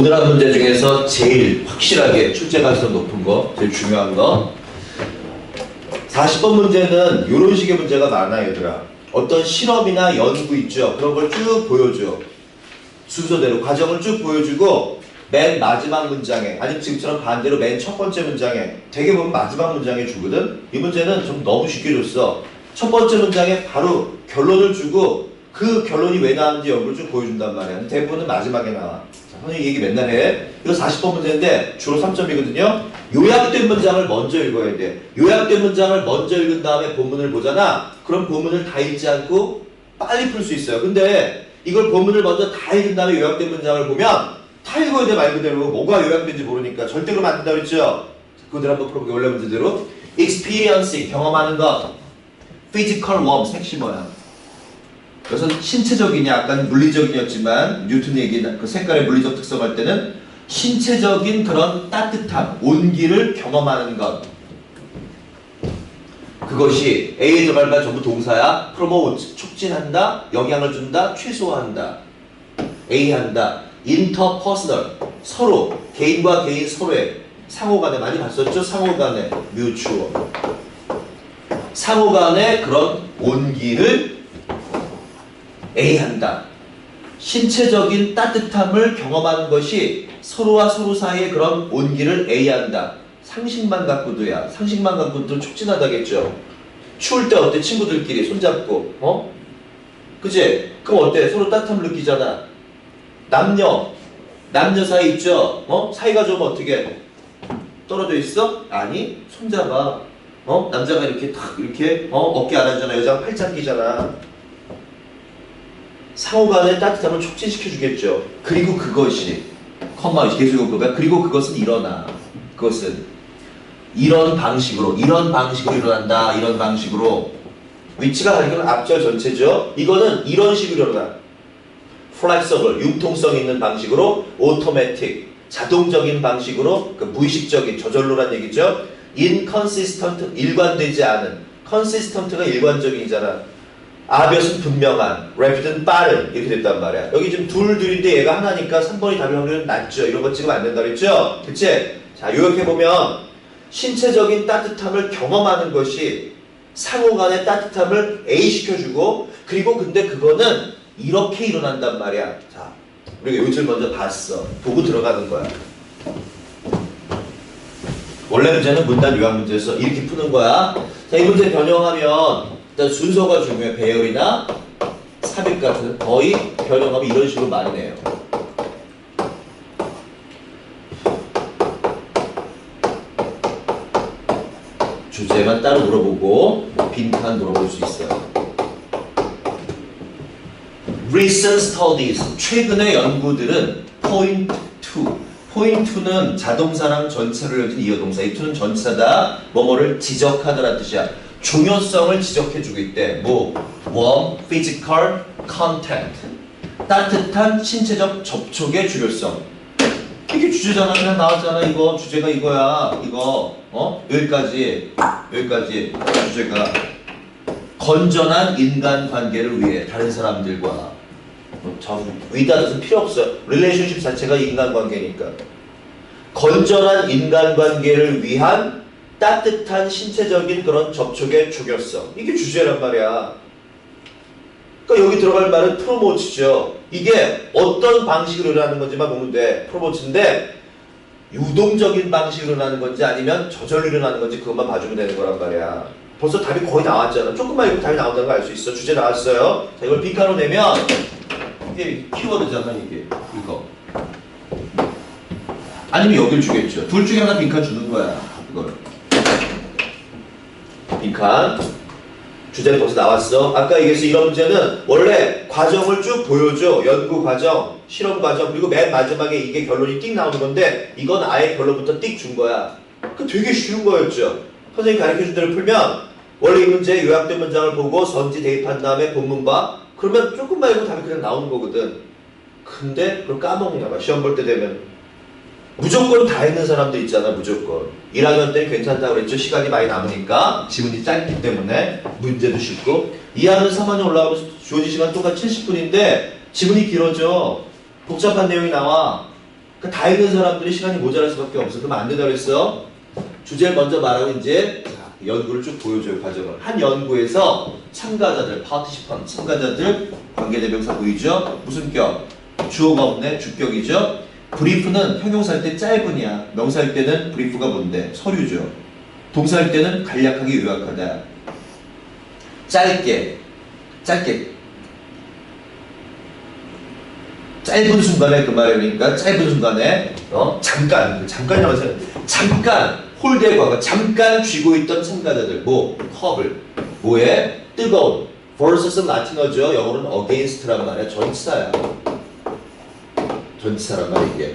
오늘 한 문제 중에서 제일 확실하게 출제 가능성 높은 거, 제일 중요한 거. 40번 문제는 이런 식의 문제가 많아 얘들아. 어떤 실험이나 연구 있죠. 그런 걸 쭉 보여줘. 순서대로 과정을 쭉 보여주고 맨 마지막 문장에 아니면 지금처럼 반대로 맨 첫 번째 문장에 되게 보면 마지막 문장에 주거든. 이 문제는 좀 너무 쉽게 줬어. 첫 번째 문장에 바로 결론을 주고 그 결론이 왜 나왔는지 여부를 쭉 보여준단 말이야. 대부분은 마지막에 나와. 자, 선생님 얘기 맨날 해. 이거 40번 문제인데 주로 3점이거든요. 요약된 문장을 먼저 읽어야 돼. 요약된 문장을 먼저 읽은 다음에 본문을 보잖아. 그럼 본문을 다 읽지 않고 빨리 풀 수 있어요. 근데 이걸 본문을 먼저 다 읽은 다음에 요약된 문장을 보면 다 읽어야 돼 말 그대로 뭐가 요약된지 모르니까 절대 그러면 안 된다 그랬죠? 그들 한번 풀어볼게요. 원래 문제대로 experiencing 경험하는 것 physical warmth 핵심어야. 그래서 신체적이냐 약간 물리적이었지만 뉴턴 얘기 그 색깔의 물리적 특성 할 때는 신체적인 그런 따뜻함 온기를 경험하는 것. 그것이 들어갈 말 전부 동사야. promote 촉진한다 영향을 준다 최소화한다. A 한다. interpersonal 서로 개인과 개인 서로의 상호간에 많이 봤었죠? 상호간에 mutual. 상호간의 그런 온기를 A 한다. 신체적인 따뜻함을 경험하는 것이 서로와 서로 사이의 그런 온기를 A 한다. 상식만 갖고도야. 상식만 갖고도 촉진하다겠죠. 추울 때 어때? 친구들끼리 손잡고, 어? 그지? 그럼 어때? 서로 따뜻함을 느끼잖아. 남녀, 남녀 사이 있죠? 어? 사이가 좀 어떻게? 떨어져 있어? 아니, 손잡아. 어? 남자가 이렇게 탁, 이렇게, 어? 어깨 안 하잖아. 여자가 팔짱 끼잖아. 상호간의 따뜻함을 촉진시켜 주겠죠. 그리고 그것이 컴마 계속요구가 그리고 그것은 일어나. 그것은 이런 방식으로 이런 방식으로 일어난다. 이런 방식으로 위치가 다르면 앞절 전체죠. 이거는 이런 식으로 일어나. 플렉서블 융통성 있는 방식으로 오토매틱 자동적인 방식으로 그 무의식적인 저절로란 얘기죠. inconsistent 일관되지 않은 consistent가 일관적인이잖아. 아비엇은 분명한, 래피드는 빠른 이렇게 됐단 말이야. 여기 지금 둘 둘인데 얘가 하나니까 3번이 답일 확률은 낮죠. 이런 거 찍으면 안 된다 그랬죠? 그치? 자, 요렇게 보면 신체적인 따뜻함을 경험하는 것이 상호 간의 따뜻함을 A 시켜주고 그리고 근데 그거는 이렇게 일어난단 말이야. 자, 우리가 요즘 먼저 봤어. 보고 들어가는 거야. 원래 문제는 문단 요약 문제에서 이렇게 푸는 거야. 자, 이 문제 변형하면 일단 순서가 중요해. 배열이나 삽입 같은 거의 변형하면 이런 식으로 많이 내요. 주제만 따로 물어보고 빈칸 물어볼 수 있어요. Recent studies, 최근의 연구들은 point to, point to는 자동사랑 전체를 이어동사, 이 to는 전체다, 뭐뭐를 지적하다라는 뜻이야. 중요성을 지적해주고 있대. 뭐, warm, physical, contact. 따뜻한 신체적 접촉의 중요성. 이게 주제잖아. 그냥 나왔잖아. 이거 주제가 이거야. 이거 어 여기까지 여기까지 주제가 건전한 인간 관계를 위해 다른 사람들과 뭐, 저 위다는 필요 없어요. 릴레이션십 자체가 인간 관계니까 건전한 인간 관계를 위한 따뜻한 신체적인 그런 접촉의 중요성 이게 주제란 말이야. 그러니까 여기 들어갈 말은 프로모츠죠. 이게 어떤 방식으로 일어나는 건지만 보면 돼. 프로모츠인데 유동적인 방식으로 일어나는 건지 아니면 저절로 일어나는 건지 그것만 봐주면 되는 거란 말이야. 벌써 답이 거의 나왔잖아. 조금만 읽으면 답이 나온다는 거알수 있어. 주제 나왔어요. 자, 이걸 빈칸으로 내면 이게 키워드잖아, 이게. 이거. 아니면 여길 주겠죠. 둘 중에 하나 빈칸 주는 거야. 이걸. 빈칸. 주제는 벌써 나왔어. 아까 얘기했어. 이런 문제는 원래 과정을 쭉 보여줘. 연구 과정, 실험 과정, 그리고 맨 마지막에 이게 결론이 띡 나오는 건데, 이건 아예 결론부터 띡 준 거야. 그 되게 쉬운 거였죠. 선생님이 가르쳐 준 대로 풀면, 원래 이 문제 요약된 문장을 보고 선지 대입한 다음에 본문 봐. 그러면 조금만 읽으면 답이 그냥 나오는 거거든. 근데 그걸 까먹나 봐. 시험 볼 때 되면. 무조건 다 있는 사람들 있잖아, 무조건. 1학년 때는 괜찮다고 그랬죠. 시간이 많이 남으니까. 지문이 짧기 때문에. 문제도 쉽고. 2학년, 3학년 올라가면 주어진 시간 똑같이 70분인데, 지문이 길어져. 복잡한 내용이 나와. 그러니까 다 읽은 사람들이 시간이 모자랄 수밖에 없어. 그러면 안 된다고 했어. 주제를 먼저 말하고 이제 자, 연구를 쭉 보여줘요 과정을. 한 연구에서 참가자들, participant, 참가자들 관계대명사 보이죠? 무슨 격? 주어가 없네, 주격이죠? 브리프는 형용사일 때 짧으냐, 명사일 때는 브리프가 뭔데? 서류죠. 동사일 때는 간략하게 요약하다. 짧게, 짧게. 짧은 순간에 그 말이 그러니까 짧은 순간에 어? 잠깐. 잠깐이라고 해서 잠깐. 홀대 과거 잠깐 쥐고 있던 참가자들. 뭐? 컵을. 뭐에? 뜨거운. versus 라틴어죠. 영어로는 against란 말이야. 전치사야 말이야 이게.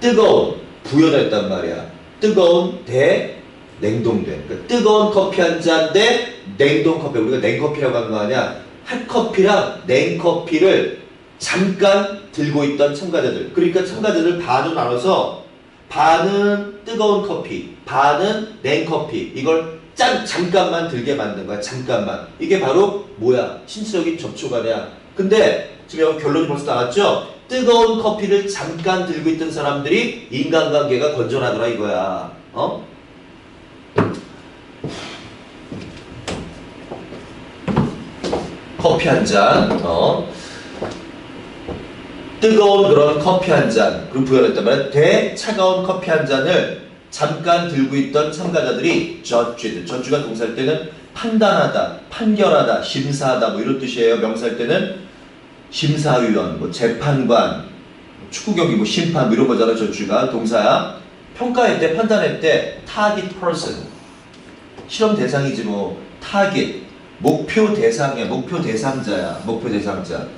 뜨거운 부연했단 말이야. 뜨거운 대 냉동된. 그러니까 뜨거운 커피 한 잔 대 냉동 커피. 우리가 냉커피라고 하는 거 아니야? 핫커피랑 냉커피를 잠깐 들고 있던 참가자들. 그러니까 참가자들 반으로 나눠서 반은 뜨거운 커피 반은 냉커피. 이걸 짠 잠깐만 들게 만든 거야 잠깐만. 이게 바로 뭐야? 신체적인 접촉 아니야. 근데 지금 결론이 벌써 나왔죠 뜨거운 커피를 잠깐 들고 있던 사람들이 인간관계가 건전하더라 이거야 어? 커피 한 잔, 어. 뜨거운 그런 커피 한 잔, 그리고 말이야. 대 차가운 커피 한 잔을 잠깐 들고 있던 참가자들이 judged. judge가 동사일 때는 판단하다, 판결하다, 심사하다, 뭐 이런 뜻이에요. 명사일 때는 심사위원, 뭐 재판관, 축구 경기 뭐 심판 뭐 이런 거잖아. judge가? 동사야. 평가할 때, 판단할 때 target person. 실험 대상이지 뭐 타겟 목표 대상이야. 목표 대상자야. 목표 대상자.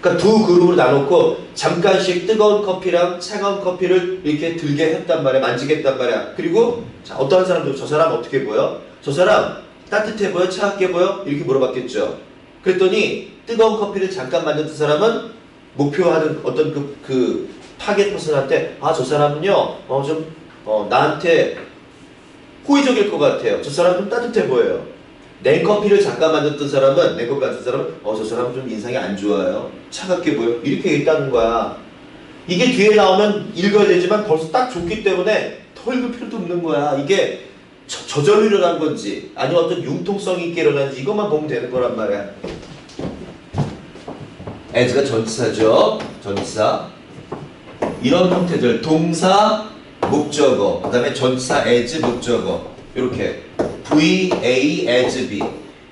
그러니까 두 그룹으로 나놓고 잠깐씩 뜨거운 커피랑 차가운 커피를 이렇게 들게 했단 말이야. 만지게 했단 말이야. 그리고 자 어떠한 사람도 저 사람 어떻게 보여? 저 사람 따뜻해 보여? 차갑게 보여? 이렇게 물어봤겠죠 그랬더니 뜨거운 커피를 잠깐 만졌던 사람은 목표하는 어떤 그, 그 타겟 퍼슨한테 아 저 사람은요 어좀 어, 나한테 호의적일 것 같아요. 저 사람 좀 따뜻해 보여요. 냉커피를 잠깐 만졌던 사람은 냉커피 같은 사람은 어 저 사람 좀 인상이 안 좋아요. 차갑게 보여. 이렇게 얘기했다는 거야. 이게 뒤에 나오면 읽어야 되지만 벌써 딱 좋기 때문에 더 읽을 필요도 없는 거야. 이게 저, 저절로 일어난 건지 아니면 어떤 융통성 있게 일어난지 이것만 보면 되는 거란 말이야. as가 전치사죠. 전치사. 이런 형태들 동사 목적어 그 다음에 전치사 as 목적어. 이렇게. V A as B.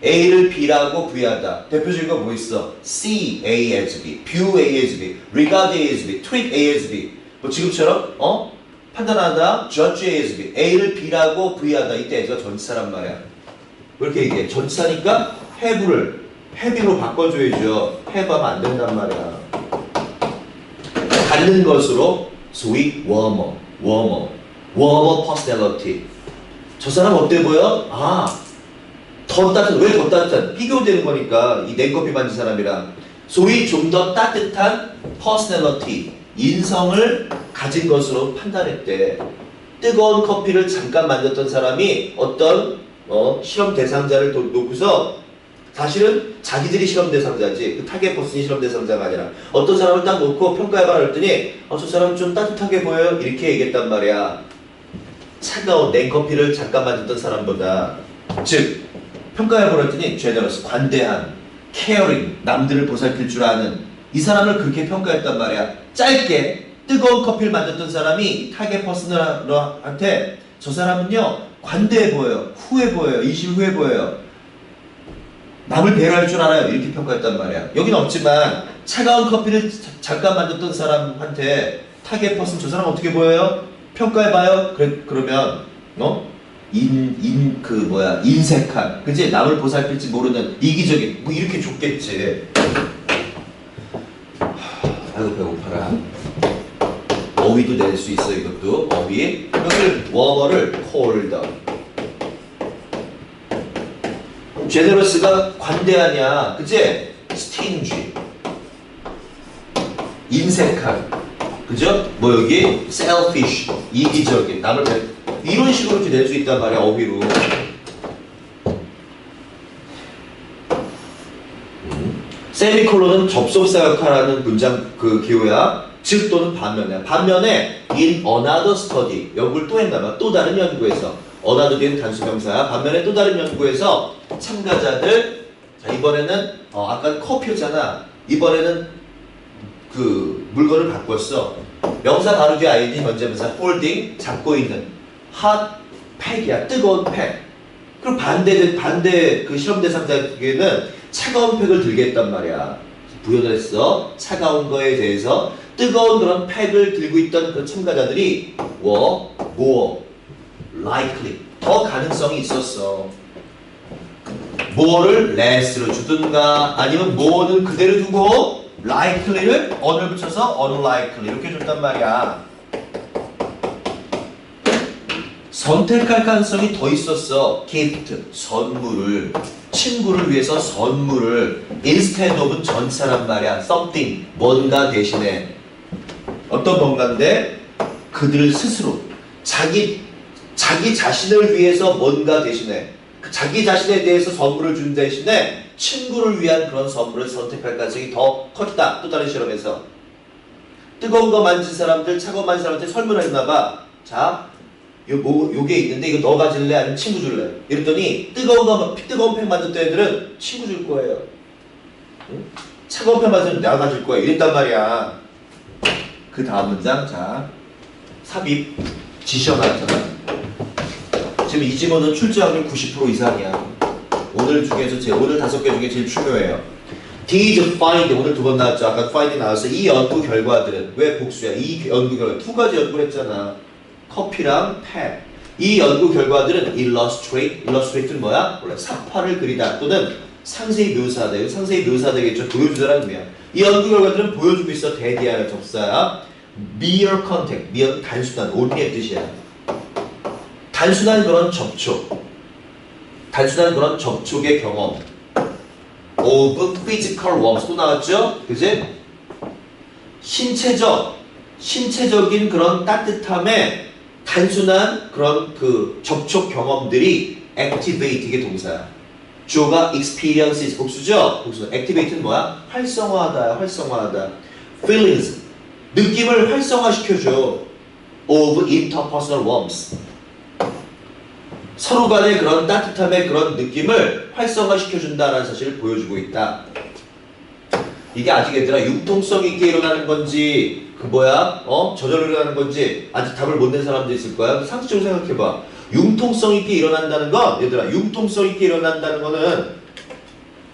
A를 B라고 부여하다. 대표적인 거 뭐 있어? See A as B. View A as B. Regard A as B. Treat A as B. 뭐 지금처럼? 어 판단하다 judge A as B A를 B라고 부여하다. 이때 as가 전치사란 말이야. 왜 이렇게 얘기해? 전치사니까 have를 have로 바꿔줘야죠. have 하면 안 된단 말이야. 갖는 것으로 소위 워머 워머 워머 퍼스널리티 저 사람 어때 보여? 아, 더 따뜻한 왜 더 따뜻한? 비교되는 거니까 이 냉커피 만진 사람이랑. 소위 좀 더 따뜻한 퍼스널리티 인성을 가진 것으로 판단했대. 뜨거운 커피를 잠깐 만졌던 사람이 어떤 어, 실험 대상자를 도- 놓고서 사실은 자기들이 실험 대상자지. 그 타겟 퍼슨이 실험 대상자가 아니라. 어떤 사람을 딱 놓고 평가해봐 그랬더니 어, 저 사람 좀 따뜻하게 보여요? 이렇게 얘기했단 말이야. 차가운 냉커피를 잠깐 만졌던 사람보다. 즉 평가해보라 했더니 generous 관대한 caring 남들을 보살필 줄 아는 이 사람을 그렇게 평가했단 말이야 짧게 뜨거운 커피를 만졌던 사람이 타겟 퍼슨한테 저 사람은요 관대해 보여요 후해 보여요 인심 후해 보여요 남을 배려할 줄 알아요. 이렇게 평가했단 말이야. 여긴 없지만 차가운 커피를 자- 잠깐 만졌던 사람한테 타겟 퍼슨 저 사람 어떻게 보여요? 평가해봐요. 그래, 그러면 어? 인, 인, 그 뭐야 인색한 그지 남을 보살필지 모르는 이기적인 뭐 이렇게 줬겠지 하, 아이고 배고파라 어휘도 낼 수 있어 이것도 어휘 여기를 워머를 콜더 제네러스가 관대하냐, 그치? 스틴지. 인색한. 그죠? 뭐 여기, selfish. 이기적인. 남을 배... 이런 식으로 이렇게 낼 수 있단 말이야, 어휘로. 세미콜론은 접속사 역할하는 문장 그 기호야. 즉 또는 반면에 반면에 in another study 연구를 또 했나봐. 또 다른 연구에서. another 뒤는 단수 명사야. 반면에 또 다른 연구에서 참가자들 자 이번에는 어, 아까 커피였잖아. 이번에는 그 물건을 바꿨어. 명사 뒤에 ing 현재명사 holding 잡고 있는. hot 팩이야. 뜨거운 팩 그럼 반대 반대 그 실험 대상자에게는 차가운 팩을 들게 했단 말이야. 부여를 했어. 차가운 거에 대해서 뜨거운 그런 팩을 들고 있던 그 참가자들이 were more likely 더 가능성이 있었어. more를 less로 주든가 아니면 more는 그대로 두고 likely를 on을 붙여서 unlikely 이렇게 줬단 말이야 선택할 가능성이 더 있었어. Gift 선물을. 친구를 위해서 선물을. Instead of은 전사란 말이야. Something. 뭔가 대신에. 어떤 뭔가인데? 그들 스스로. 자기 자기 자신을 위해서 뭔가 대신에. 그 자기 자신에 대해서 선물을 준 대신에 친구를 위한 그런 선물을 선택할 가능성이 더 컸다. 또 다른 실험에서. 뜨거운 거 만진 사람들, 차가운 거 만진 사람한테 설문을 했나 봐. 자, 요, 뭐, 요게 있는데 이거 너 가질래? 아니면 친구 줄래? 이랬더니 뜨거운 거, 뜨거운 팩 만든 애들은 친구 줄 거예요. 응? 차가운 팩 만든 내가 가질 거야. 이랬단 말이야. 그 다음 문장, 자, 삽입, 나왔잖아. 지금 이 지문은 출제 확률 90% 이상이야. 오늘 중에서 제 오늘 다섯 개 중에 제일 중요해요. Did find 오늘 두 번 나왔죠. 아까 find 나왔어. 이 연구 결과들은 왜 복수야? 이 연구 결과 두 가지 연구를 했잖아. 커피랑 팩. 이 연구 결과들은 illustrate, illustrate는 뭐야? 원래 사파를 그리다 또는 상세히 묘사하다. 상세히 묘사되겠죠. 보여주다라는 의미야. 이 연구 결과들은 보여주고 있어. 대디하는 접사야. mere contact, mere 단순한 only의 뜻이야. 단순한 그런 접촉. 단순한 그런 접촉의 경험. of physical warmth 또 나왔죠? 그지? 신체적, 신체적인 그런 따뜻함에 단순한 그런 그 접촉 경험들이 activate 이게 동사야. 주어가 experiences 복수죠? 복수. activate는 뭐야? 활성화하다, 활성화하다. feelings 느낌을 활성화시켜줘. of interpersonal warmth 서로 간의 그런 따뜻함의 그런 느낌을 활성화시켜준다는 사실을 보여주고 있다. 이게 아직 얘들아 융통성 있게 일어나는 건지 그 뭐야 어 저절로 일어나는 건지 아직 답을 못 낸 사람도 있을 거야. 상식적으로 생각해봐. 융통성 있게 일어난다는 건 얘들아 융통성 있게 일어난다는 거는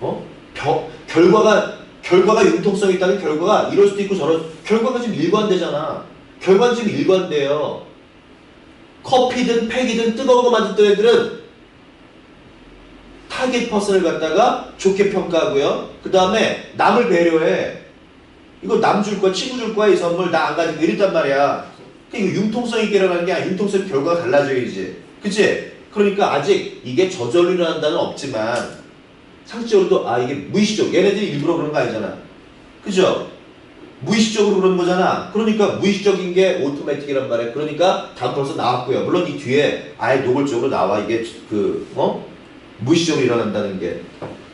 어 겨, 결과가 결과가 융통성 있다는 결과가 이럴 수도 있고 저럴 결과가 지금 일관되잖아. 결과는 지금 일관돼요. 커피든 팩이든 뜨거운 거 만든 애들은 타겟 퍼슨을 갖다가 좋게 평가하고요. 그 다음에 남을 배려해. 이거 남 줄 거야, 친구 줄 거야, 이 선물 나 안 가지고 이랬단 말이야. 그러니까 이거 융통성 있게 일어나는 게 아니라 융통성 결과가 달라져야지. 그치? 그러니까 아직 이게 저절로 일어난다는 없지만 상식적으로도 아 이게 무의식적 얘네들이 일부러 그런 거 아니잖아. 그죠? 무의식적으로 그런 거잖아. 그러니까 무의식적인 게 오토매틱이란 말이야. 그러니까 답 벌써 나왔고요. 물론 이 뒤에 아예 노골적으로 나와 이게 그 어? 무의식적으로 일어난다는 게.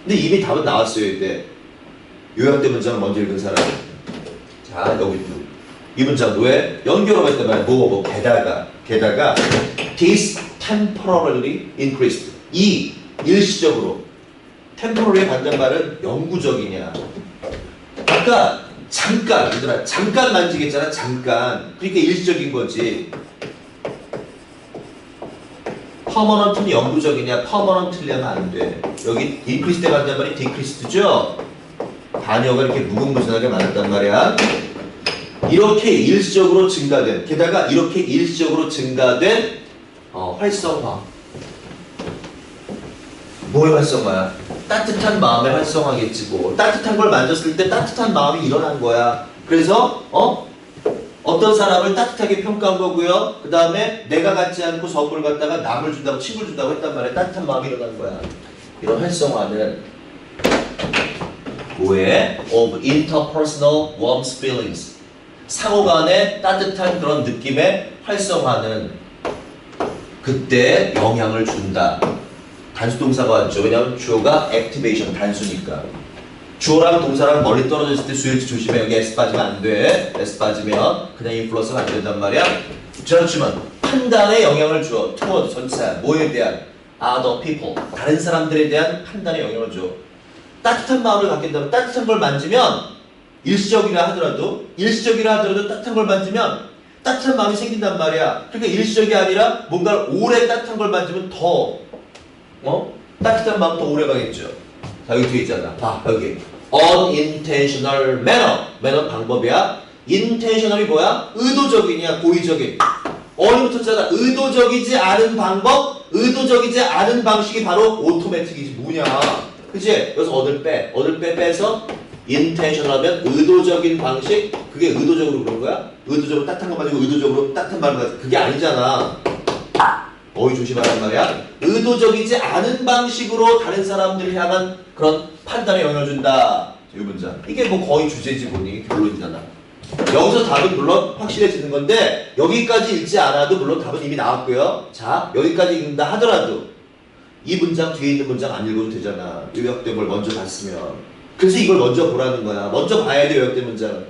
근데 이미 답은 나왔어요 이때. 요약된 문장을 먼저 읽은 사람. 자 여기 이 문장 왜 연결하고 있단 말이야. 뭐, 뭐 게다가 게다가 this temporarily increased 이 일시적으로 temporary 반대말은 영구적이냐. 아까 잠깐, 얘들아, 잠깐 만지겠잖아, 잠깐. 그러니까 일시적인 거지. 퍼머넌트는 영구적이냐, 퍼머넌트려면 안 돼. 여기 때 간단 말이 decreased죠? 단어가 이렇게 무궁무진하게 많았단 말이야. 이렇게 일시적으로 증가된, 게다가 이렇게 일시적으로 증가된 어, 활성화. 뭐의 활성화야? 따뜻한 마음의 활성화겠지 뭐. 따뜻한 걸 만졌을 때 따뜻한 마음이 일어난 거야. 그래서 어? 어떤 사람을 따뜻하게 평가한 거고요. 그 다음에 내가 갖지 않고 선물 갖다가 남을 준다고 친구를 준다고 했단 말이야. 따뜻한 마음이 일어난 거야. 이런 활성화는 뭐에? of interpersonal warm feelings. 상호 간의 따뜻한 그런 느낌의 활성화는 그때 영향을 준다. 단수 동사가 왔죠. 왜냐하면 주어가 액티베이션 단수니까. 주어랑 동사랑 멀리 떨어졌을 때 수일치 조심해. 여기 S 빠지면 안 돼. S 빠지면 그냥 인플러스가 안 된단 말이야. 저렇지만 판단에 영향을 줘. toward 전체 뭐에 대한 other people 다른 사람들에 대한 판단에 영향을 줘. 따뜻한 마음을 갖겠다면 따뜻한 걸 만지면 일시적이라 하더라도 일시적이라 하더라도 따뜻한 걸 만지면 따뜻한 마음이 생긴단 말이야. 그러니까 일시적이 아니라 뭔가 오래 따뜻한 걸 만지면 더 어? 따뜻한 마음 더 오래 가겠죠. 자 여기 뒤에 있잖아. 봐 여기 unintentional manner manner 방법이야. intentional이 뭐야? 의도적이냐 고의적인. 어디 붙었잖아. 의도적이지 않은 방법, 의도적이지 않은 방식이 바로 오토매틱이지 뭐냐. 그치? 여기서 얻을 빼, 얻을 빼 빼서 intentional하면 의도적인 방식, 그게 의도적으로 그런 거야? 의도적으로 따뜻한 거 가지고 의도적으로 따뜻한 말을 가지고 그게 아니잖아. 어이 조심하란 말이야. 의도적이지 않은 방식으로 다른 사람들을 향한 그런 판단에 영향을 준다. 이 문장. 이게 뭐 거의 주제지 뭐니 결론이잖아. 여기서 답은 물론 확실해지는 건데 여기까지 읽지 않아도 물론 답은 이미 나왔고요. 자 여기까지 읽는다 하더라도 이 문장 뒤에 있는 문장 안 읽어도 되잖아. 요약된 걸 먼저 봤으면. 그래서 이걸 먼저 보라는 거야. 먼저 봐야 돼 요약된 문장은.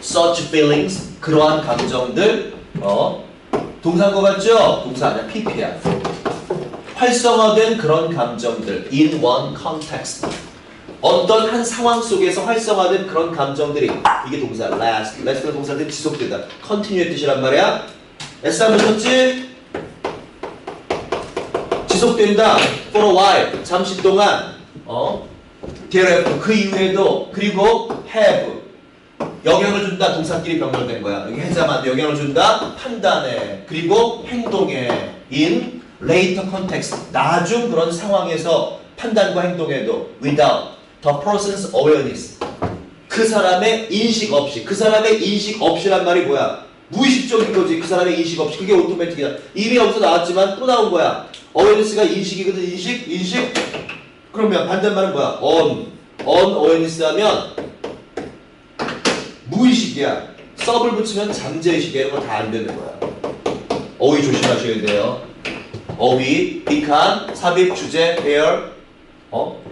Such feelings 그러한 감정들 어 동사인 거 같죠? 동사 아니야 PP야. 활성화된 그런 감정들 in one context. 어떤 한 상황 속에서 활성화된 그런 감정들이 이게 동사 last, last가 동사들 지속되다. continue 뜻이란 말이야. S 한번 쳤지? 지속된다. for a while. 잠시 동안. 어? thereafter. 그 이후에도. 그리고 have. 영향을 준다. 동사끼리 병렬된 거야. 여기 해자만 영향을 준다. 판단에. 그리고 행동에. in later context. 나중 그런 상황에서 판단과 행동에도 without the person's awareness. 그 사람의 인식 없이. 그 사람의 인식 없이란 말이 뭐야? 무의식적인 거지. 그 사람의 인식 없이. 그게 오토매틱이다. 이미 여기서 나왔지만 또 나온 거야. awareness가 인식이거든. 인식? 인식? 그러면 반대말은 뭐야? on. on awareness 하면 무의식이야. 섭을 붙이면 잠재의식이야. 이런 거다 안 되는 거야. 어휘 조심하셔야 돼요. 어휘, 빅한, 삽입, 주제, 배열, 어?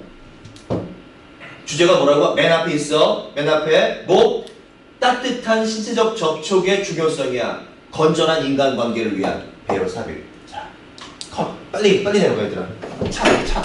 주제가 뭐라고? 맨 앞에 있어. 맨 앞에 뭐? 따뜻한 신체적 접촉의 중요성이야. 건전한 인간관계를 위한 배열 삽입. 자, 컷. 빨리 빨리 내려가 얘들아. 차, 차.